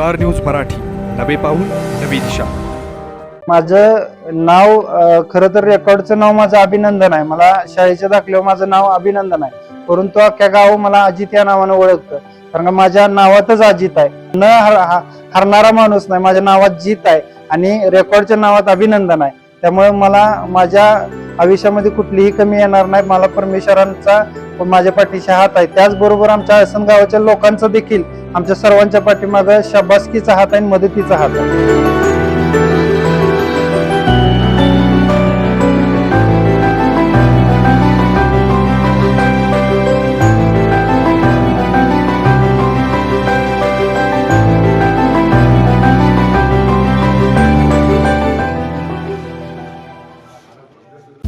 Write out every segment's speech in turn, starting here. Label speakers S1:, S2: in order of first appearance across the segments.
S1: Star news Marathi. नवे पाऊल नवी दिशा.
S2: माझं नाव खरं तर रेकॉर्डचं नाव माझं अभिनंदन आहे. मला शाळेच्या दाखल्यावर माझं नाव अभिनंदन आहे. परंतु अख्ख्या गाव मला अजित या नावानं ओळखतं. कारण का माझ्या नावातच अजित आहे. न हर- हरणारा माणूस नाही माझ्या नावात जीत आहे आणि रेकॉर्डच्या नावात अभिनंदन आहे. त्यामुळे मला माझ्या आयुष्यामध्ये कुठलीही कमी येणार नाही. मला परमेश्वरांचा माझ्या पाठीशी हात आहे. त्याचबरोबर आमच्या आसन गावाच्या लोकांचं देखील आमच्या सर्वांच्या पाठीमागं शाबासकीचा हात आहे आणि मदतीचा हात आहे.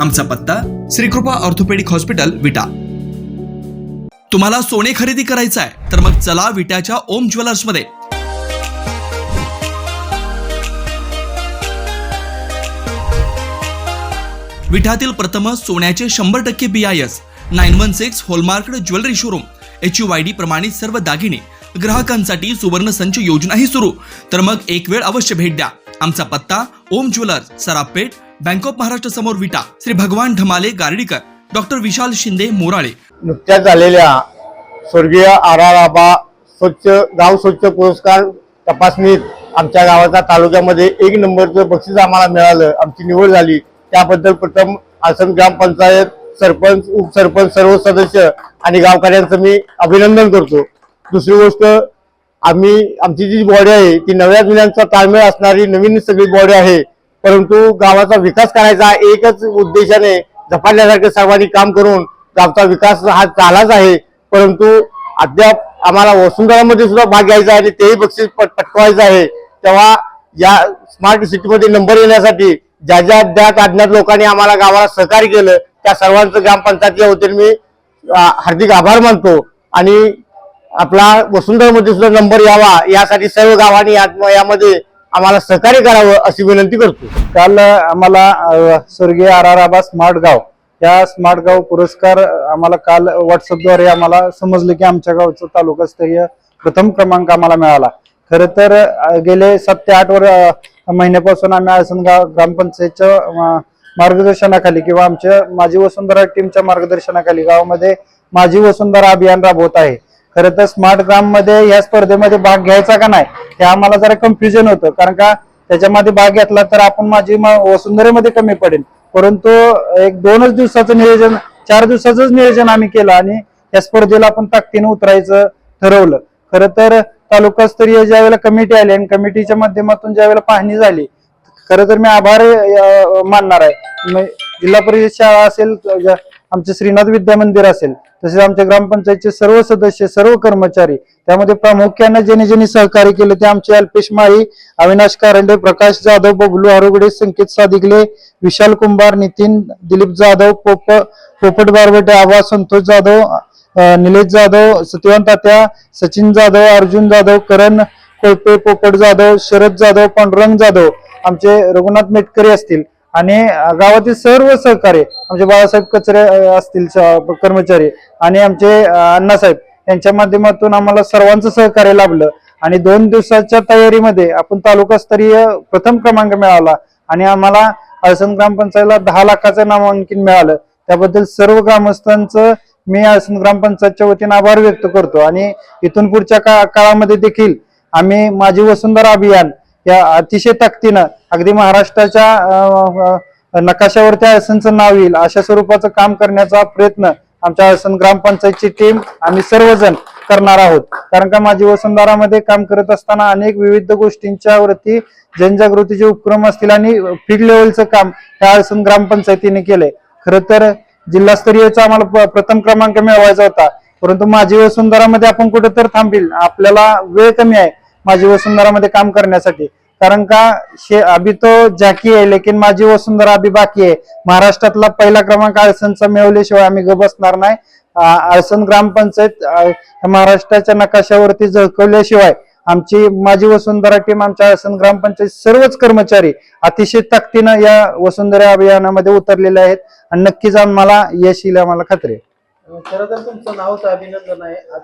S3: आमचा पत्ता श्रीकृपा ऑर्थोपेडिक हॉस्पिटल विटा. तुम्हाला सोने खरेदी करायचं आहे तर मग चला विट्याच्या ओम ज्वेलर्समध्ये. विठातील प्रथम सोन्याचे शंभर टक्के B I S nine one six hallmark jewellery showroom. H U Y D प्रमाणित सर्व दागिने ग्राहकांसाठी सुवर्ण संच योजनाही सुरू. तर मग एक वेळ अवश्य भेट द्या. आमचा पत्ता Om jewellers Sarapeth bank of Maharashtra समोर विटा. श्री भगवान ढमाले गार्डीकर. डॉक्टर विशाल शिंदे मोराळे.
S4: नुकत्याच झालेल्या स्वर्गीय आर आर आबा स्वच्छ गाव स्वच्छ पुरस्कार तपासणीत आमच्या गावाच्या तालुक्यामध्ये एक नंबरचं बक्षीस आम्हाला मिळालं. आमची निवड झाली. त्याबद्दल प्रथम आसन ग्रामपंचायत सरपंच उपसरपंच सर्व सदस्य आणि गावकऱ्यांचं मी अभिनंदन करतो. दुसरी गोष्ट आम्ही आमची जी बॉडी आहे ती नव्या जुन्यांचा ताळमेळ असणारी नवीन सगळी बॉडी आहे. परंतु गावाचा विकास करायचा एकच उद्देशाने झपाटल्यासारखे सर्वांनी काम करून गावचा विकास हा झालाच आहे. परंतु अद्याप आम्हाला वसुंधरामध्ये सुद्धा भाग घ्यायचा आहे आणि तेही बक्षीस पट- पटकवायचं आहे. तेव्हा या स्मार्ट सिटीमध्ये नंबर येण्यासाठी ज्या ज्या ज्या अज्ञात लोकांनी आम्हाला गावाला सहकार्य केलं त्या सर्वांचं ग्रामपंचायतीच्या वतीने मी हार्दिक आभार मानतो. आणि आपला वसुंधरामध्ये सुद्धा नंबर यावा यासाठी सर्व गावांनी यात- यामध्ये आम्हाला सहकार्य करावं अशी विनंती करतो.
S2: काल आम्हाला स्वर्गीय आर आर आबा स्मार्ट गाव या स्मार्ट गाव पुरस्कार आम्हाला काल व्हॉट्सअपद्वारे आम्हाला समजलं की आमच्या गावचं तालुकास्तरीय प्रथम क्रमांक आम्हाला मिळाला. खर तर गेले सात ते आठ वर महिन्यापासून आम्ही आसन गाव ग्रामपंचायतच्या मार्गदर्शनाखाली किंवा आमच्या माझी वसुंधरा टीमच्या मार्गदर्शनाखाली गावामध्ये माझी वसुंधरा अभियान राबवत आहे. खरं तर स्मार्ट ग्राममध्ये या स्पर्धेमध्ये भाग घ्यायचा का नाही हे आम्हाला जरा कन्फ्युजन होतं. कारण का त्याच्यामध्ये भाग घेतला तर आपण माझी वसुंधरेमध्ये कमी पडेल परंतु एक दोनच दिवसाचं नियोजन चार दिवसाचंच नियोजन आम्ही केलं आणि या स्पर्धेला आपण ताकदीनं उतरायचं ठरवलं. खरं तर तालुकास्तरीय ज्या वेळेला कमिटी आली आणि कमिटीच्या माध्यमातून ज्या वेळेला पाहणी झाली खरं तर मी आभार मानणार आहे. जिल्हा परिषद शाळा असेल आमचे श्रीनाथ विद्या मंदिर असेल तसेच आमच्या ग्रामपंचायतचे सर्व सदस्य सर्व कर्मचारी त्यामध्ये प्रामुख्याने ज्यांनी ज्यांनी सहकार्य केले ते आमचे अल्पेश माळी अविनाश कारंडे प्रकाश जाधव बबलू आरोगडे संकेत सादिगले विशाल कुंभार नितीन दिलीप जाधव पोप पोपट बारबेटे आबा संतोष जाधव निलेश जाधव सत्यवान तात्या सचिन जाधव अर्जुन जाधव करण कोळपे पोपट जाधव शरद जाधव पांडुरंग जाधव आमचे रघुनाथ मेटकरी असतील. आणि गावातील सर्व सहकार्य आमचे बाळासाहेब कचरे असतील स- कर्मचारी आणि आमचे अण्णासाहेब यांच्या माध्यमातून आम्हाला सर्वांचं सहकार्य लाभलं. आणि दोन दिवसाच्या तयारीमध्ये आपण तालुकास्तरीय प्रथम क्रमांक मिळाला आणि आम्हाला आसन ग्रामपंचायतला दहा लाखाचं नामांकन मिळालं. त्याबद्दल सर्व ग्रामस्थांचं मी आसन ग्रामपंचायतच्या वतीने आभार व्यक्त करतो. आणि इथून पुढच्या का- काळामध्ये देखील आम्ही माझी वसुंधरा अभियान या अतिशय ताकदीनं अगदी महाराष्ट्राच्या नकाशावर त्या आसनचं नाव येईल अशा स्वरूपाचं काम करण्याचा प्रयत्न आमच्या आसन ग्रामपंचायतची टीम आम्ही सर्वजण करणार आहोत. कारण का माझी वसुंधारामध्ये काम करत असताना अनेक विविध गोष्टींच्या वरती जनजागृतीचे उपक्रम असतील आणि फील्ड लेवलचं काम त्या आसन ग्रामपंचायतीने केलंय. खरं तर जिल्हास्तरीयचा आम्हाला प- प्रथम क्रमांक मिळवायचा होता. परंतु माझी वसुंधारामध्ये आपण कुठे तर थांबील आपल्याला वेळ कमी आहे. माझी वसुंधरामध्ये काम करण्यासाठी. कारण का शे अभी तो झाकी आहे लेकिन माझी वसुंधरा अभी बाकी आहे. महाराष्ट्रातला पहिला क्रमांक आळसनचा मिळवल्याशिवाय आम्ही ग बसणार नाही. आ- ग्रामपंचायत महाराष्ट्राच्या नकाशावरती झळकवल्याशिवाय आमची माझी वसुंधरा टीम आमच्या आळसण ग्रामपंचायत सर्वच कर्मचारी अतिशय ताकदीनं या वसुंधरा अभियानामध्ये उतरलेले आहेत. आणि नक्कीच आम्हाला यश येईल आम्हाला खात्री आहे.
S5: खरं तर तुमचं नावच अभिनंदन आहे. आज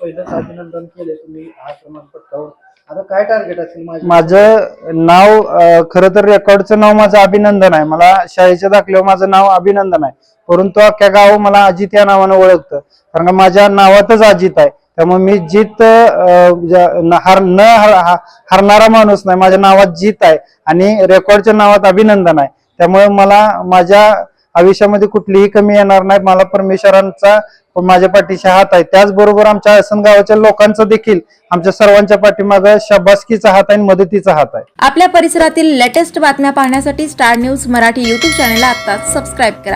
S5: पहिलंच अभिनंदन केले तुम्ही हा क्रमांक पटकावून आता काय टार्गेट असेल माझं
S2: नाव अं, खरं तर रेकॉर्डचं नाव माझं अभिनंदन आहे. मला शाळेच्या दाखल्यावर माझं नाव अभिनंदन आहे. परंतु अख्ख्या गाव मला अजित या नावानं ओळखतं. कारण का माझ्या नावातच अजित आहे. त्यामुळे मी जीत अं, ज्या- न- हार न हार- हा- हारणारा माणूस नाही. माझ्या नावात जीत आहे. आणि रेकॉर्डच्या नावात अभिनंदन आहे. त्यामुळे मला माझ्या आयुष्यामध्ये कुठलीही कमी येणार नाही. मला परमेश्वरांचा माझ्या पाठीशी हात आहे. त्याचबरोबर आमच्या आसन गावाच्या लोकांचा देखील आमच्या सर्वांच्या पाठीमागे शाबासकीचा हात आहे आणि मदतीचा हात आहे.
S6: आपल्या परिसरातील लेटेस्ट बातम्या पाहण्यासाठी star news Marathi YouTube channel आता सबस्क्राईब करा.